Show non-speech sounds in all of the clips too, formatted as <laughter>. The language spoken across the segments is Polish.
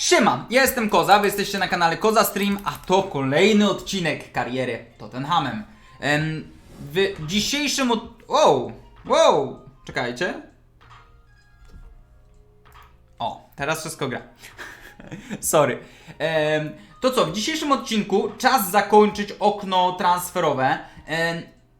Siema, ja jestem Koza, wy jesteście na kanale Koza Stream, a to kolejny odcinek kariery Tottenhamem. Em, w dzisiejszym od... Wow, wow, czekajcie. O, teraz wszystko gra. <laughs> Sorry. To co, w dzisiejszym odcinku czas zakończyć okno transferowe.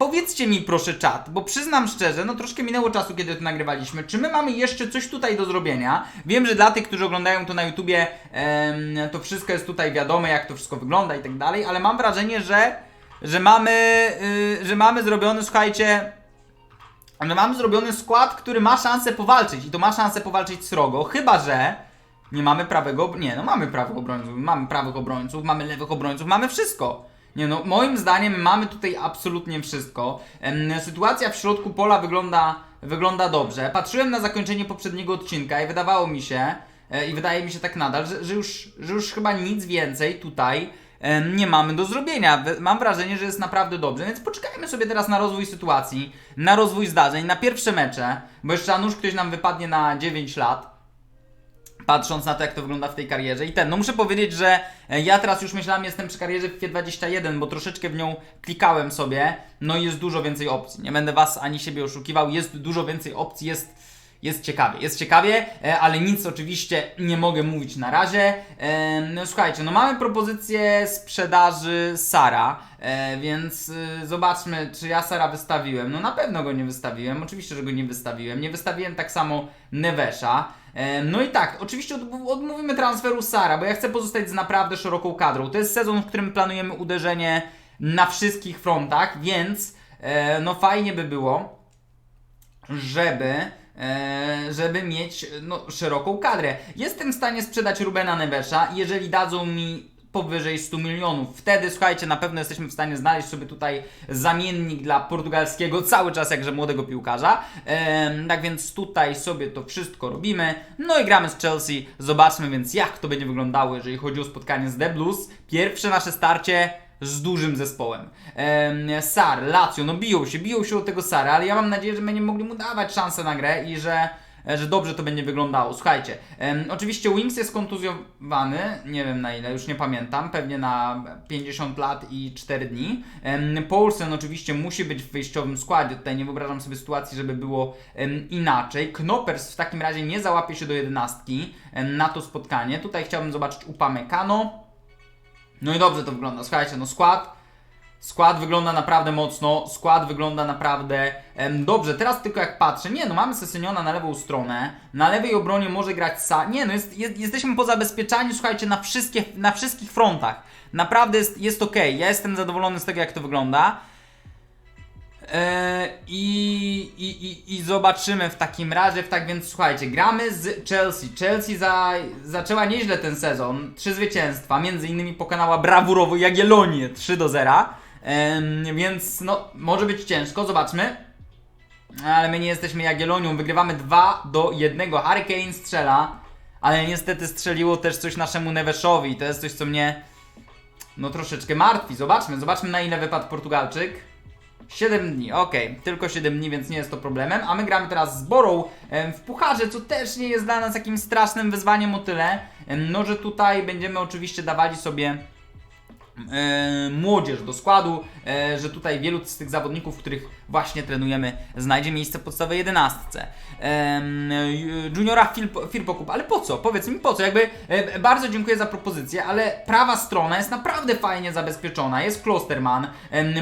Powiedzcie mi proszę czat, bo przyznam szczerze, no troszkę minęło czasu, kiedy to nagrywaliśmy. Czy my mamy jeszcze coś tutaj do zrobienia? Wiem, że dla tych, którzy oglądają to na YouTubie, em, to wszystko jest tutaj wiadome, jak to wszystko wygląda i tak dalej, ale mam wrażenie, że, że mamy, y, że mamy zrobiony, słuchajcie, że mamy zrobiony skład, który ma szansę powalczyć i to ma szansę powalczyć srogo, chyba że nie mamy prawego, nie no mamy prawych obrońców, mamy prawych obrońców, mamy lewych obrońców, mamy wszystko. Nie no, moim zdaniem mamy tutaj absolutnie wszystko. Sytuacja w środku pola wygląda, wygląda dobrze. Patrzyłem na zakończenie poprzedniego odcinka i wydawało mi się, e, i wydaje mi się tak nadal, że, że, już, że już chyba nic więcej tutaj nie mamy do zrobienia. Mam wrażenie, że jest naprawdę dobrze, więc poczekajmy sobie teraz na rozwój sytuacji, na rozwój zdarzeń, na pierwsze mecze, bo jeszcze Anusz ktoś nam wypadnie na 9 lat patrząc na to, jak to wygląda w tej karierze. I ten, no muszę powiedzieć, że e, ja teraz już myślałem, jestem przy karierze w FIFA 21, bo troszeczkę w nią klikałem sobie, no i jest dużo więcej opcji. Nie będę was ani siebie oszukiwał, jest dużo więcej opcji, jest. Jest ciekawie, jest ciekawie, e, ale nic oczywiście nie mogę mówić na razie. E, No słuchajcie, no mamy propozycję sprzedaży Sara, więc zobaczmy, czy ja Sara wystawiłem. No na pewno go nie wystawiłem, oczywiście, że go nie wystawiłem. Nie wystawiłem tak samo Nevesza. No i tak, oczywiście od, odmówimy transferu Sara, bo ja chcę pozostać z naprawdę szeroką kadrą. To jest sezon, w którym planujemy uderzenie na wszystkich frontach, więc e, no fajnie by było, żeby, e, żeby mieć no, szeroką kadrę. Jestem w stanie sprzedać Rubena Nevesza, jeżeli dadzą mi powyżej 100 milionów. Wtedy, słuchajcie, na pewno jesteśmy w stanie znaleźć sobie tutaj zamiennik dla portugalskiego <laughs> cały czas jakże młodego piłkarza. Em, tak więc tutaj sobie to wszystko robimy. No i gramy z Chelsea. Zobaczmy więc jak to będzie wyglądało, jeżeli chodzi o spotkanie z The Blues. Pierwsze nasze starcie z dużym zespołem. Em, Sar, Lazio, no biją się, biją się od tego Sara, ale ja mam nadzieję, że będziemy mogli mu dawać szansę na grę i że, że dobrze to będzie wyglądało. Słuchajcie, oczywiście Wings jest kontuzjowany, nie wiem na ile, już nie pamiętam, pewnie na 50 lat i 4 dni. Paulsen oczywiście musi być w wyjściowym składzie, tutaj nie wyobrażam sobie sytuacji, żeby było inaczej. Knopers w takim razie nie załapie się do jedenastki na to spotkanie. Tutaj chciałbym zobaczyć Upamecano. No i dobrze to wygląda. Słuchajcie, no skład. Skład wygląda naprawdę mocno, skład wygląda naprawdę em, dobrze. Teraz tylko jak patrzę, nie no, mamy Sesyniona na lewą stronę, na lewej obronie może grać Sa. Nie no, jest, jest, jesteśmy pozabezpieczani, słuchajcie, na, wszystkie, na wszystkich frontach. Naprawdę jest, jest ok. Ja jestem zadowolony z tego, jak to wygląda. Eee, i, i, i, zobaczymy w takim razie. Tak więc słuchajcie, gramy z Chelsea. Chelsea za, zaczęła nieźle ten sezon. Trzy zwycięstwa, między innymi pokonała brawurowo Jagiellonię 3 do 0. Więc no, może być ciężko, zobaczmy. Ale my nie jesteśmy Jagiellonią, wygrywamy 2 do 1. Harry Kane strzela, ale niestety strzeliło też coś naszemu Neveszowi. To jest coś, co mnie no troszeczkę martwi. Zobaczmy, zobaczmy na ile wypadł Portugalczyk. 7 dni, okej, tylko 7 dni, więc nie jest to problemem. A my gramy teraz z Borą w pucharze, co też nie jest dla nas jakimś strasznym wyzwaniem o tyle. No, że tutaj będziemy oczywiście dawali sobie młodzież do składu, e, że tutaj wielu z tych zawodników, których właśnie trenujemy, znajdzie miejsce w podstawowej jedenastce. Ju- juniora Firpo- Firpokup, ale po co? Powiedz mi po co? Jakby e, bardzo dziękuję za propozycję, ale prawa strona jest naprawdę fajnie zabezpieczona. Jest Klosterman,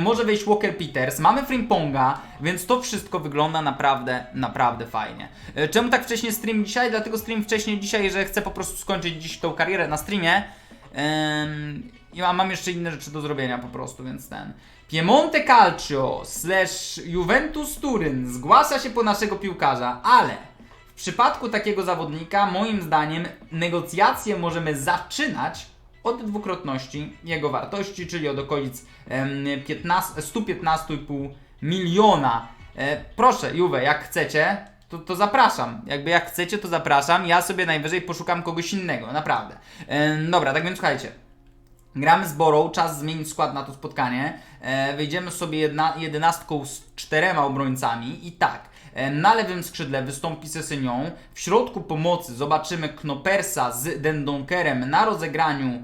może wejść Walker Peters, mamy Frimponga, więc to wszystko wygląda naprawdę, naprawdę fajnie. E, Czemu tak wcześnie stream dzisiaj? Dlatego stream wcześniej dzisiaj, że chcę po prostu skończyć dziś tą karierę na streamie. I mam, mam jeszcze inne rzeczy do zrobienia po prostu, więc ten. Piemonte Calcio slash Juventus Turyn zgłasza się po naszego piłkarza, ale w przypadku takiego zawodnika, moim zdaniem, negocjacje możemy zaczynać od dwukrotności jego wartości, czyli od okolic em, 15, 115,5 miliona. E, proszę, Juve, jak chcecie, to, to zapraszam. Jakby jak chcecie, to zapraszam. Ja sobie najwyżej poszukam kogoś innego, naprawdę. Em, dobra, tak więc słuchajcie. Gramy z Borą, czas zmienić skład na to spotkanie. E, wyjdziemy sobie jedna, jedenastką z czterema obrońcami i tak. E, Na lewym skrzydle wystąpi Sesynią. W środku pomocy zobaczymy Knopersa z Dendonkerem na rozegraniu.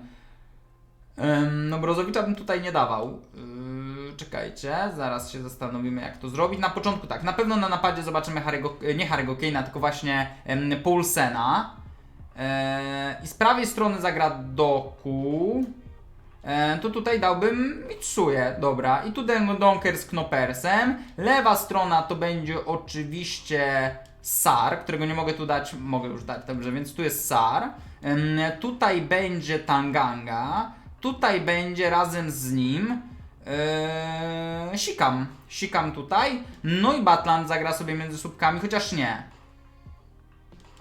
No Brozowicza bym tutaj nie dawał. Yy, czekajcie, zaraz się zastanowimy jak to zrobić. Na początku tak, na pewno na napadzie zobaczymy Harry'ego, nie Harry'ego Kane'a, tylko właśnie. E, I z prawej strony zagra Doku. E, to tutaj dałbym Mitsuję, dobra. I tu Donker z Knopersem. Lewa strona to będzie oczywiście Sar, którego nie mogę tu dać, mogę już dać, dobrze, więc tu jest Sar. Tutaj będzie Tanganga. Tutaj będzie razem z nim e, Sikam. Sikam tutaj. No i Batland zagra sobie między słupkami, chociaż nie.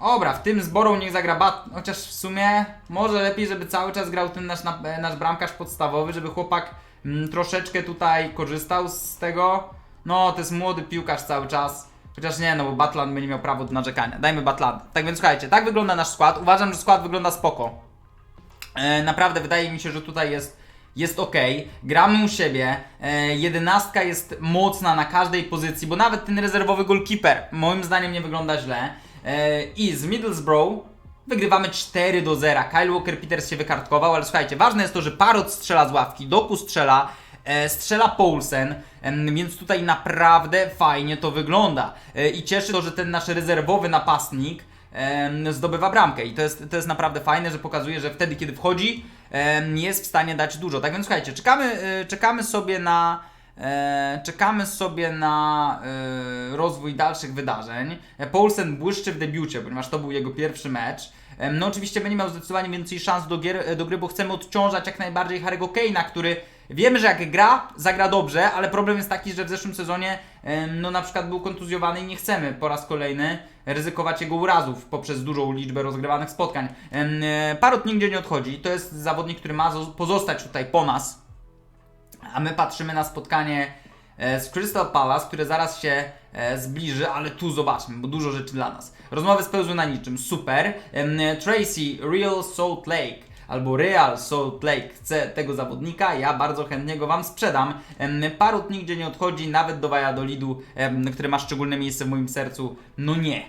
Dobra, w tym zboru niech zagra Bat... Chociaż w sumie może lepiej, żeby cały czas grał ten nasz, na- nasz bramkarz podstawowy, żeby chłopak mm, troszeczkę tutaj korzystał z tego. No, to jest młody piłkarz cały czas. Chociaż nie, no bo Batland będzie miał prawo do narzekania. Dajmy Batland. Tak więc słuchajcie, tak wygląda nasz skład. Uważam, że skład wygląda spoko. E, naprawdę wydaje mi się, że tutaj jest, jest ok. Gramy u siebie. E, jedenastka jest mocna na każdej pozycji, bo nawet ten rezerwowy goalkeeper moim zdaniem nie wygląda źle. E, I z Middlesbrough wygrywamy 4 do 0. Kyle Walker Peters się wykartkował, ale słuchajcie, ważne jest to, że Parrot strzela z ławki, Doku strzela, e, strzela Poulsen, em, więc tutaj naprawdę fajnie to wygląda. E, I cieszy to, że ten nasz rezerwowy napastnik zdobywa bramkę i to jest, to jest naprawdę fajne, że pokazuje, że wtedy, kiedy wchodzi, jest w stanie dać dużo. Tak więc słuchajcie, czekamy, e, czekamy sobie na e, czekamy sobie na e, rozwój dalszych wydarzeń. E, Paulsen błyszczy w debiucie, ponieważ to był jego pierwszy mecz. Em, No oczywiście będzie miał zdecydowanie więcej szans do, gier, e, do gry, bo chcemy odciążać jak najbardziej Harry'ego Kane'a, który wiemy, że jak gra, zagra dobrze, ale problem jest taki, że w zeszłym sezonie no na przykład był kontuzjowany i nie chcemy po raz kolejny ryzykować jego urazów poprzez dużą liczbę rozgrywanych spotkań. E, Parot nigdzie nie odchodzi, to jest zawodnik, który ma zo- pozostać tutaj po nas, a my patrzymy na spotkanie e, z Crystal Palace, które zaraz się e, zbliży, ale tu zobaczmy, bo dużo rzeczy dla nas. Rozmowy spełzły na niczym, super. Tracy, Real Salt Lake. Albo Real Salt Lake chce tego zawodnika, ja bardzo chętnie go Wam sprzedam. Parut nigdzie nie odchodzi, nawet do Valladolidu, który ma szczególne miejsce w moim sercu. No nie.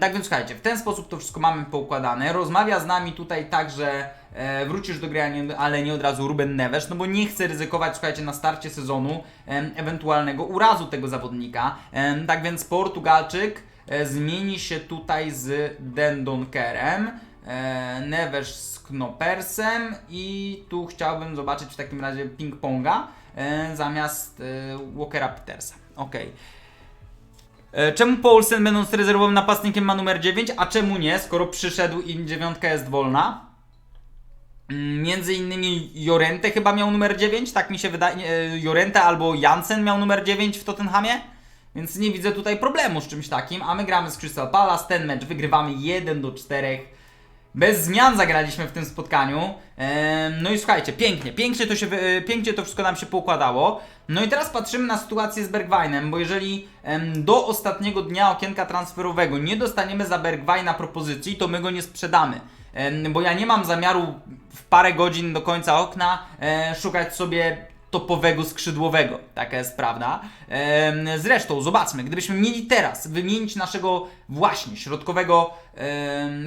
Tak więc słuchajcie, w ten sposób to wszystko mamy poukładane. Rozmawia z nami tutaj także e, wrócisz do gry, ale nie od razu Ruben Neves, no bo nie chcę ryzykować, słuchajcie, na starcie sezonu ewentualnego urazu tego zawodnika. Tak więc Portugalczyk e, zmieni się tutaj z Dendonkerem, e, Neves z Knopersem i tu chciałbym zobaczyć w takim razie ping-ponga e, zamiast e, Walkera Petersa. E, Czemu Paulsen będąc rezerwowym napastnikiem ma numer 9, a czemu nie, skoro przyszedł i dziewiątka jest wolna? Mm, Między innymi Jorente chyba miał numer 9, tak mi się wydaje. Jorente albo Jansen miał numer 9 w Tottenhamie. Więc nie widzę tutaj problemu z czymś takim, a my gramy z Crystal Palace, ten mecz wygrywamy 1 do 4. Bez zmian zagraliśmy w tym spotkaniu. No i słuchajcie, pięknie, pięknie to, się, e, pięknie to wszystko nam się poukładało. No i teraz patrzymy na sytuację z Bergwijnem, bo jeżeli do ostatniego dnia okienka transferowego nie dostaniemy za Bergwijna propozycji, to my go nie sprzedamy. Bo ja nie mam zamiaru w parę godzin do końca okna e, szukać sobie topowego skrzydłowego. Taka jest prawda. Zresztą, zobaczmy, gdybyśmy mieli teraz wymienić naszego właśnie środkowego,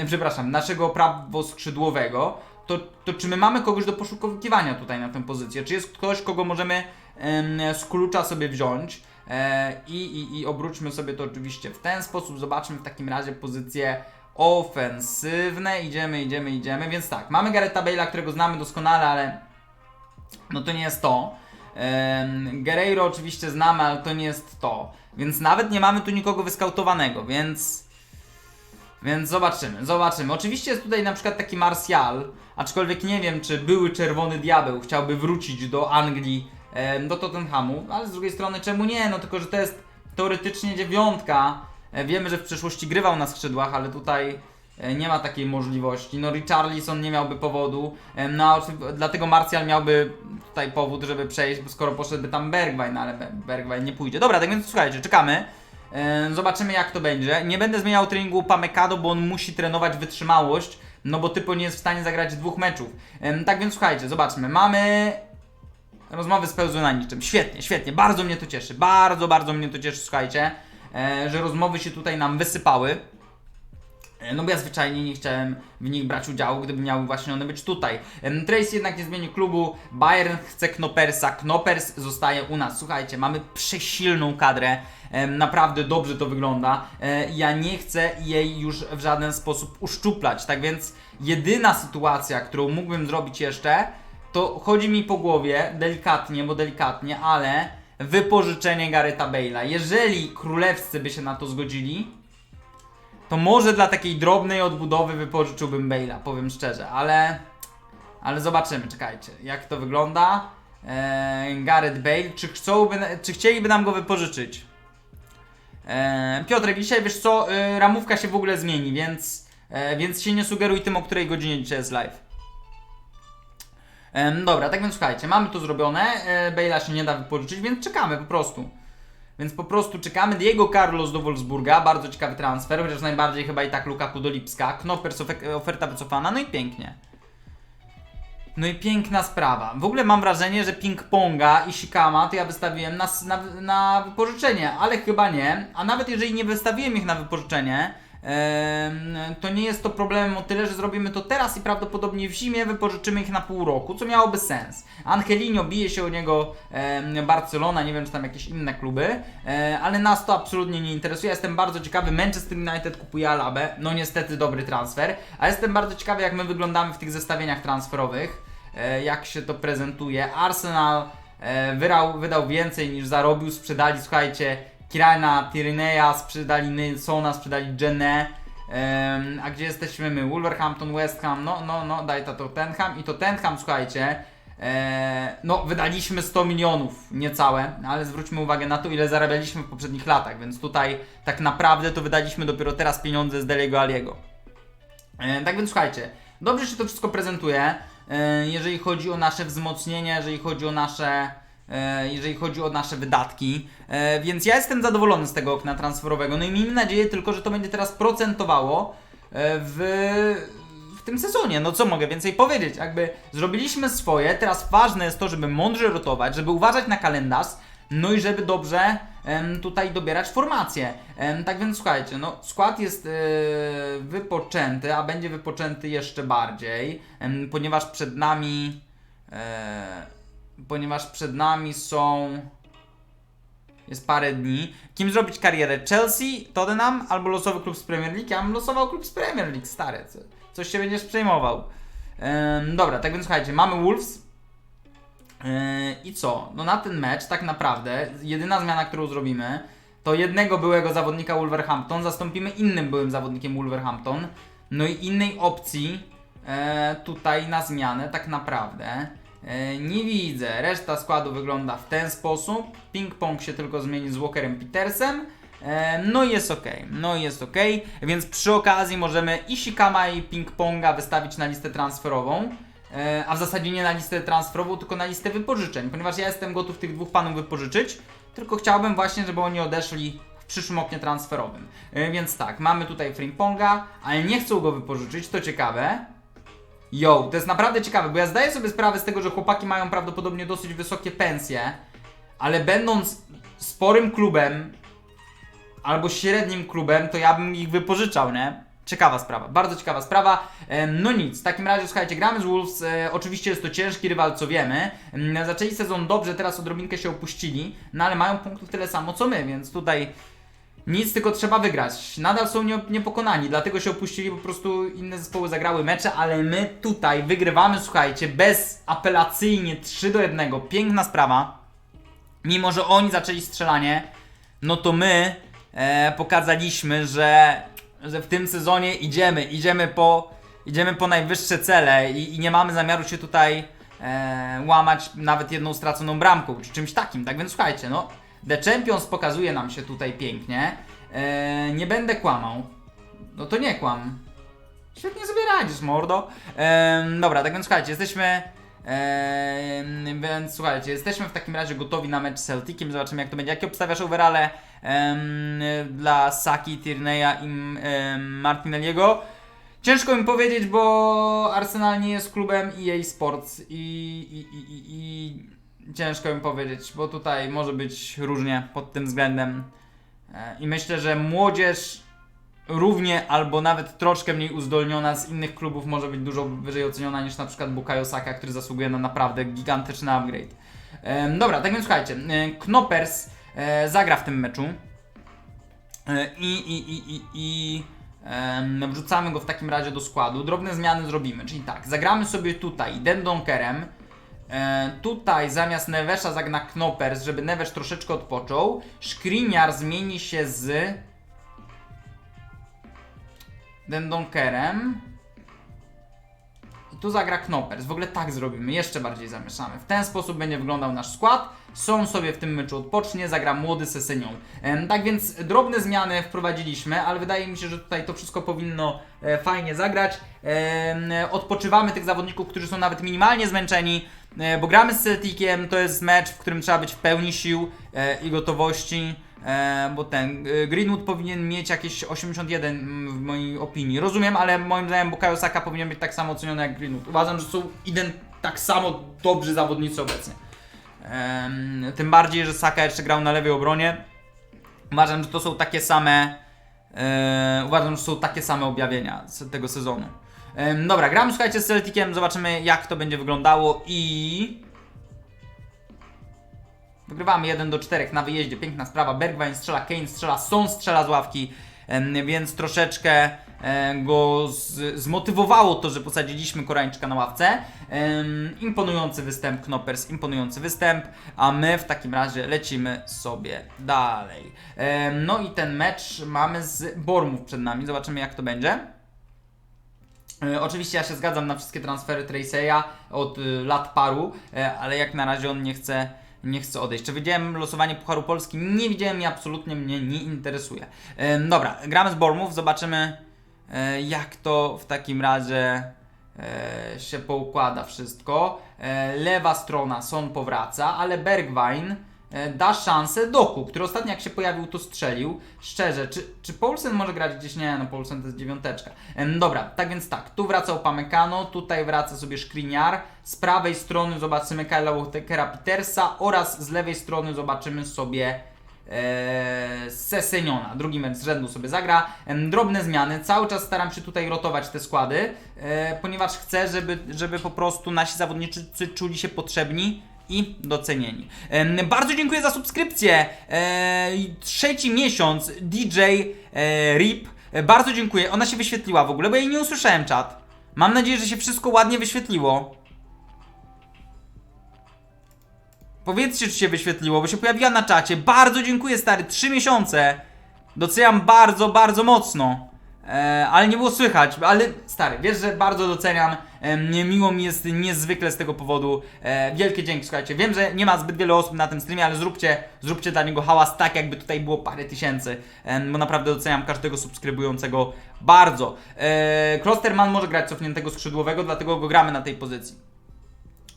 przepraszam, naszego prawoskrzydłowego, to, to czy my mamy kogoś do poszukiwania tutaj na tę pozycję? Czy jest ktoś, kogo możemy em, z klucza sobie wziąć? E, i, i, I obróćmy sobie to oczywiście w ten sposób. Zobaczmy w takim razie pozycje ofensywne. Idziemy, idziemy, idziemy. Więc tak, mamy Gareta Bale'a, którego znamy doskonale, ale no to nie jest to. Guerreiro oczywiście znamy, ale to nie jest to. Więc nawet nie mamy tu nikogo wyskautowanego, więc... Więc zobaczymy, zobaczymy. Oczywiście jest tutaj na przykład taki Martial, aczkolwiek nie wiem, czy były Czerwony Diabeł chciałby wrócić do Anglii, do Tottenhamu, ale z drugiej strony czemu nie? No tylko, że to jest teoretycznie dziewiątka. E, Wiemy, że w przeszłości grywał na skrzydłach, ale tutaj nie ma takiej możliwości. No Richarlison nie miałby powodu, e, no dlatego Martial miałby tutaj powód, żeby przejść, skoro poszedłby tam Bergwijn, no ale Be- Bergwijn nie pójdzie. Dobra, tak więc słuchajcie, czekamy. E, Zobaczymy jak to będzie. Nie będę zmieniał treningu Pamekado, bo on musi trenować wytrzymałość, no bo typo nie jest w stanie zagrać dwóch meczów. Tak więc słuchajcie, zobaczmy. Mamy Rozmowy spełzły na niczym. Świetnie, świetnie. Bardzo mnie to cieszy. Bardzo, bardzo mnie to cieszy, słuchajcie. e, że rozmowy się tutaj nam wysypały. E, No bo ja zwyczajnie nie chciałem w nich brać udziału, gdyby miały właśnie one być tutaj. Em, Trace jednak nie zmieni klubu, Bayern chce Knopersa, Knopers zostaje u nas. Słuchajcie, mamy przesilną kadrę, em, naprawdę dobrze to wygląda. E, Ja nie chcę jej już w żaden sposób uszczuplać, tak więc jedyna sytuacja, którą mógłbym zrobić jeszcze, to chodzi mi po głowie, delikatnie, bo delikatnie, ale wypożyczenie Garetha Bale'a. Jeżeli królewscy by się na to zgodzili, to może dla takiej drobnej odbudowy wypożyczyłbym Bale'a, powiem szczerze, ale ale zobaczymy, czekajcie, jak to wygląda. Eee, Gareth Bale, czy, chcą, czy chcieliby nam go wypożyczyć? Eee, Piotrek, dzisiaj wiesz co, e, ramówka się w ogóle zmieni, więc, e, więc się nie sugeruj tym, o której godzinie dzisiaj jest live. Em, dobra, tak więc słuchajcie, mamy to zrobione, e, Bale'a się nie da wypożyczyć, więc czekamy po prostu. Więc po prostu czekamy. Diego Carlos do Wolfsburga, bardzo ciekawy transfer, chociaż najbardziej chyba i tak Lukaku do Lipska. Knoppers ofe- oferta wycofana, no i pięknie. No i piękna sprawa. W ogóle mam wrażenie, że ping-ponga i Shikama to ja wystawiłem na, na, na wypożyczenie, ale chyba nie. A nawet jeżeli nie wystawiłem ich na wypożyczenie, to nie jest to problemem o tyle, że zrobimy to teraz i prawdopodobnie w zimie wypożyczymy ich na pół roku, co miałoby sens. Angelino bije się o niego Barcelona, nie wiem czy tam jakieś inne kluby, e, ale nas to absolutnie nie interesuje. Jestem bardzo ciekawy, Manchester United kupuje Alabę, no niestety dobry transfer, a jestem bardzo ciekawy jak my wyglądamy w tych zestawieniach transferowych, e, jak się to prezentuje. Arsenal e, wydał, wydał więcej niż zarobił, sprzedali, słuchajcie, Kirana, Tyrineya, sprzedali Nilsona, sprzedali Jenę. Em, a gdzie jesteśmy my? Wolverhampton, West Ham, no, no, no, daj to Tottenham i Tottenham, słuchajcie, e, no, wydaliśmy 100 milionów, niecałe, ale zwróćmy uwagę na to, ile zarabialiśmy w poprzednich latach, więc tutaj tak naprawdę to wydaliśmy dopiero teraz pieniądze z Deliego Aliego. E, tak więc słuchajcie, dobrze się to wszystko prezentuje, e, jeżeli chodzi o nasze wzmocnienie, jeżeli chodzi o nasze, jeżeli chodzi o nasze wydatki, e, więc ja jestem zadowolony z tego okna transferowego, no i miejmy nadzieję tylko, że to będzie teraz procentowało e, w, w tym sezonie, no co mogę więcej powiedzieć, jakby zrobiliśmy swoje, teraz ważne jest to, żeby mądrze rotować, żeby uważać na kalendarz, no i żeby dobrze tutaj dobierać formacje. Em, tak więc słuchajcie, no skład jest e, wypoczęty, a będzie wypoczęty jeszcze bardziej, ponieważ przed nami e, ponieważ przed nami są jest parę dni. Kim zrobić karierę? Chelsea, Tottenham albo losowy klub z Premier League? Ja bym losował klub z Premier League, stary. Co, coś się będziesz przejmował. Dobra, tak więc słuchajcie, mamy Wolves. I co? No na ten mecz tak naprawdę jedyna zmiana, którą zrobimy, to jednego byłego zawodnika Wolverhampton zastąpimy innym byłym zawodnikiem Wolverhampton. No i innej opcji e, tutaj na zmianę tak naprawdę nie widzę. Reszta składu wygląda w ten sposób. Ping-pong się tylko zmieni z Walkerem Petersem. E, No i jest ok, no i jest ok, więc przy okazji możemy i Shikama i Ping-Ponga wystawić na listę transferową. E, a w zasadzie nie na listę transferową, tylko na listę wypożyczeń, ponieważ ja jestem gotów tych dwóch panów wypożyczyć, tylko chciałbym właśnie, żeby oni odeszli w przyszłym oknie transferowym. E, Więc tak, mamy tutaj Frimponga, ale nie chcą go wypożyczyć, to ciekawe. Yo, to jest naprawdę ciekawe, bo ja zdaję sobie sprawę z tego, że chłopaki mają prawdopodobnie dosyć wysokie pensje, ale będąc sporym klubem albo średnim klubem, to ja bym ich wypożyczał, nie? Ciekawa sprawa, bardzo ciekawa sprawa. No nic, w takim razie słuchajcie, gramy z Wolves. E, oczywiście jest to ciężki rywal, co wiemy. Em, Zaczęli sezon dobrze, teraz odrobinkę się opuścili, no ale mają punktów tyle samo co my, więc tutaj nic, tylko trzeba wygrać. Nadal są nie, niepokonani, dlatego się opuścili, po prostu inne zespoły zagrały mecze, ale my tutaj wygrywamy, słuchajcie, bezapelacyjnie 3 do 1. Piękna sprawa. Mimo, że oni zaczęli strzelanie, no to my e, pokazaliśmy, że, że w tym sezonie idziemy, idziemy po, idziemy po najwyższe cele i, i nie mamy zamiaru się tutaj e, łamać nawet jedną straconą bramką, czy czymś takim. Tak więc słuchajcie, no, The Champions pokazuje nam się tutaj pięknie. E, nie będę kłamał. No to nie kłam. Świetnie sobie radzisz, mordo. Em, dobra, tak więc słuchajcie, jesteśmy. em, więc słuchajcie, jesteśmy w takim razie gotowi na mecz z Celticiem. Zobaczymy, jak to będzie. Jakie obstawiasz overale dla Saki, Tierney'a i em, Martinelliego? Ciężko mi powiedzieć, bo Arsenal nie jest klubem EA Sports i, i, i, i, i ciężko mi powiedzieć, bo tutaj może być różnie pod tym względem. E, I myślę, że młodzież równie albo nawet troszkę mniej uzdolniona z innych klubów może być dużo wyżej oceniona niż na przykład Bukayo Saka, który zasługuje na naprawdę gigantyczny upgrade. Em, dobra, tak więc słuchajcie, e, Knoppers e, zagra w tym meczu E, i, i, i, i, i wrzucamy go w takim razie do składu. Drobne zmiany zrobimy, czyli tak, zagramy sobie tutaj Dendonkerem, E, tutaj zamiast Nevesza zagra Knoppers, żeby Nevesz troszeczkę odpoczął. Skriniar zmieni się z Dendonkerem. Tu zagra Knoppers. W ogóle tak zrobimy, jeszcze bardziej zamieszamy. W ten sposób będzie wyglądał nasz skład. Są sobie w tym meczu odpocznie, zagra młody Sesenią. Em, tak więc drobne zmiany wprowadziliśmy, ale wydaje mi się, że tutaj to wszystko powinno e, fajnie zagrać. Odpoczywamy tych zawodników, którzy są nawet minimalnie zmęczeni, e, bo gramy z Celticiem, to jest mecz, w którym trzeba być w pełni sił e, i gotowości. E, bo ten e, Greenwood powinien mieć jakieś 81 mm, w mojej opinii. Rozumiem, ale moim zdaniem Bukayo Saka powinien być tak samo oceniony jak Greenwood. Uważam, że są ident tak samo dobrzy zawodnicy obecnie. Tym bardziej, że Saka jeszcze grał na lewej obronie. Uważam, że to są takie same. E, uważam, że są takie same objawienia z tego sezonu. Dobra, gramy słuchajcie z Celticiem, zobaczymy jak to będzie wyglądało i. Wygrywamy 1 do 4 na wyjeździe, piękna sprawa. Bergwijn strzela, Kane strzela, Son strzela z ławki, więc troszeczkę e, go zmotywowało to, że posadziliśmy Koreańczyka na ławce. Imponujący występ, Knoppers, imponujący występ, a my w takim razie lecimy sobie dalej. No i ten mecz mamy z Bormów przed nami, zobaczymy jak to będzie. E, Oczywiście ja się zgadzam na wszystkie transfery Traceya od y, lat paru, e, ale jak na razie on nie chce, nie chce odejść. Czy widziałem losowanie Pucharu Polski? Nie widziałem i absolutnie mnie nie interesuje. Dobra, gramy z Bormów, zobaczymy e, jak to w takim razie e, się poukłada wszystko. E, Lewa strona, Son powraca, ale Bergwijn da szansę Doku, który ostatnio jak się pojawił to strzelił. Szczerze, czy, czy Paulsen może grać gdzieś? Nie, no Paulsen to jest dziewiąteczka. Dobra, tak więc tak, tu wraca Upamecano, tutaj wraca sobie Skriniar, z prawej strony zobaczymy Kyla Walkera Petersa oraz z lewej strony zobaczymy sobie e, Seseniona. Drugi mecz z rzędu sobie zagra. Drobne zmiany. Cały czas staram się tutaj rotować te składy, e, ponieważ chcę, żeby, żeby po prostu nasi zawodnicy czuli się potrzebni i docenieni. Bardzo dziękuję za subskrypcję. E, Trzeci miesiąc DJ e, RIP. E, Bardzo dziękuję. Ona się wyświetliła w ogóle, bo jej nie usłyszałem czat. Mam nadzieję, że się wszystko ładnie wyświetliło. Powiedzcie, czy się wyświetliło, bo się pojawiła na czacie. Bardzo dziękuję, stary. Trzy miesiące. Doceniam bardzo, bardzo mocno. Ale nie było słychać, ale stary, wiesz, że bardzo doceniam. Miło mi jest niezwykle z tego powodu. E, wielkie dzięki, słuchajcie. Wiem, że nie ma zbyt wiele osób na tym streamie, ale zróbcie, zróbcie dla niego hałas tak, jakby tutaj było parę tysięcy. Bo naprawdę doceniam każdego subskrybującego bardzo. E, Klosterman może grać cofniętego skrzydłowego, dlatego go gramy na tej pozycji.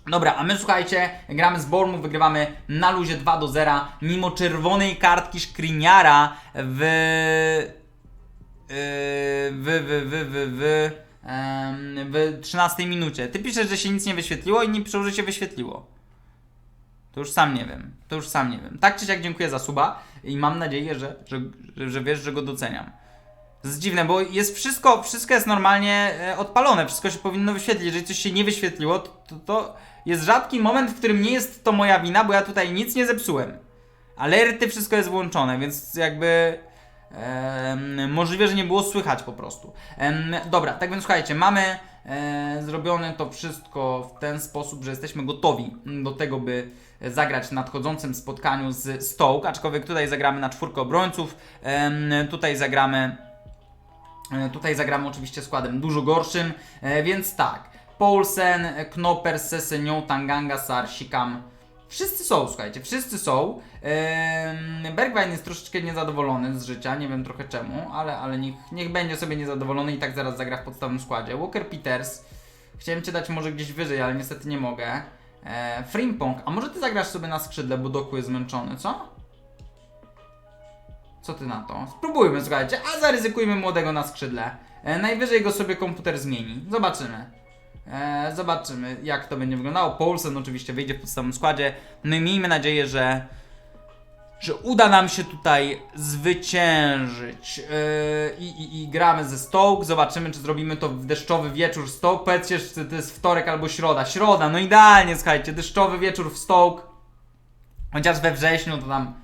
Dobra, a my słuchajcie, gramy z Bormu, wygrywamy na luzie 2 do 0, mimo czerwonej kartki Skriniara w... yy, w, w, w, w, w, em, w 13 minucie. Ty piszesz, że się nic nie wyświetliło, inni piszą, że się wyświetliło. To już sam nie wiem. To już sam nie wiem. Tak czy siak dziękuję za suba i mam nadzieję, że, że, że, że wiesz, że go doceniam. To jest dziwne, bo jest wszystko, wszystko jest normalnie e, odpalone, wszystko się powinno wyświetlić. Jeżeli coś się nie wyświetliło, to, to, to jest rzadki moment, w którym nie jest to moja wina, bo ja tutaj nic nie zepsułem. Alerty, wszystko jest włączone, więc jakby możliwe, że nie było słychać po prostu. Dobra, tak więc słuchajcie, mamy e, zrobione to wszystko w ten sposób, że jesteśmy gotowi do tego, by zagrać w nadchodzącym spotkaniu z Stoke, aczkolwiek tutaj zagramy na czwórkę obrońców, tutaj zagramy E, Tutaj zagramy oczywiście składem dużo gorszym, e, więc tak. Paulsen, Knoper, Sesenią, Tanganga, Sar, Sikam. Wszyscy są, słuchajcie, wszyscy są. Ehm, Bergwijn jest troszeczkę niezadowolony z życia, nie wiem trochę czemu, ale, ale niech, niech będzie sobie niezadowolony i tak zaraz zagra w podstawowym składzie. Walker Peters, chciałem Cię dać może gdzieś wyżej, ale niestety nie mogę. E, Frimpong, a może Ty zagrasz sobie na skrzydle, bo Doku jest zmęczony, co? Co ty na to? Spróbujmy, słuchajcie, a zaryzykujmy młodego na skrzydle. E, najwyżej go sobie komputer zmieni. Zobaczymy. E, zobaczymy, jak to będzie wyglądało. Paulsen oczywiście wyjdzie w podstawowym składzie. No i miejmy nadzieję, że że uda nam się tutaj zwyciężyć. Yy, i, i, I gramy ze Stoke. Zobaczymy, czy zrobimy to w deszczowy wieczór Stoke. Powiedzcie, czy to jest wtorek albo środa. Środa, no idealnie, słuchajcie. Deszczowy wieczór w Stoke. Chociaż we wrześniu to tam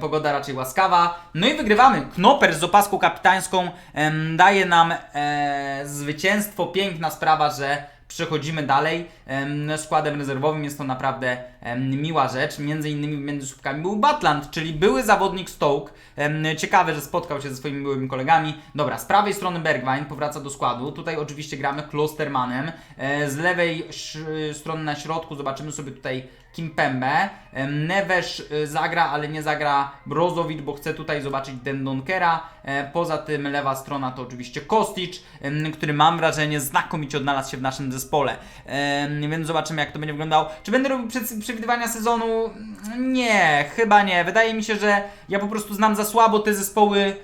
pogoda raczej łaskawa. No i wygrywamy. Knoper z opaską kapitańską daje nam e, zwycięstwo. Piękna sprawa, że przechodzimy dalej. Em, składem rezerwowym jest to naprawdę miła rzecz. Między innymi między słupkami był Batland, czyli były zawodnik Stoke. Ciekawe, że spotkał się ze swoimi byłymi kolegami. Dobra, z prawej strony Bergwijn powraca do składu. Tutaj oczywiście gramy Klostermanem. E, z lewej strony na środku zobaczymy sobie tutaj Kimpembe. Em, Neves y, zagra, ale nie zagra Brozowicz, bo chce tutaj zobaczyć Dendonkera. E, Poza tym lewa strona to oczywiście Kostic, który mam wrażenie znakomicie odnalazł się w naszym zespole. Więc zobaczymy jak to będzie wyglądało. Czy będę robił przewidywania sezonu? Nie, chyba nie. Wydaje mi się, że ja po prostu znam za słabo te zespoły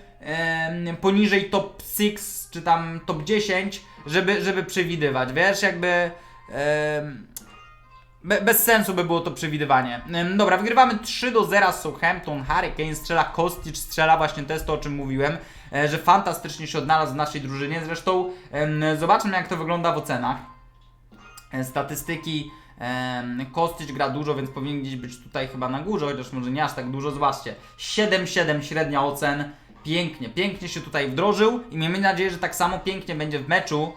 poniżej top 6 czy tam top 10, żeby, żeby przewidywać. Wiesz, jakby... Be, bez sensu by było to przewidywanie. Dobra, wygrywamy 3 do 0 z Southampton. Harry Kane strzela, Kostic strzela, właśnie to jest to, o czym mówiłem, e, że fantastycznie się odnalazł w naszej drużynie. Zresztą zobaczmy, jak to wygląda w ocenach. E, Statystyki. em, Kostic gra dużo, więc powinien gdzieś być tutaj chyba na górze, chociaż może nie aż tak dużo. Zobaczcie, 7-7 średnia ocen. Pięknie, pięknie się tutaj wdrożył i miejmy nadzieję, że tak samo pięknie będzie w meczu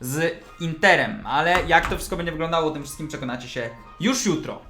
z Interem. Ale jak to wszystko będzie wyglądało, o tym wszystkim przekonacie się już jutro.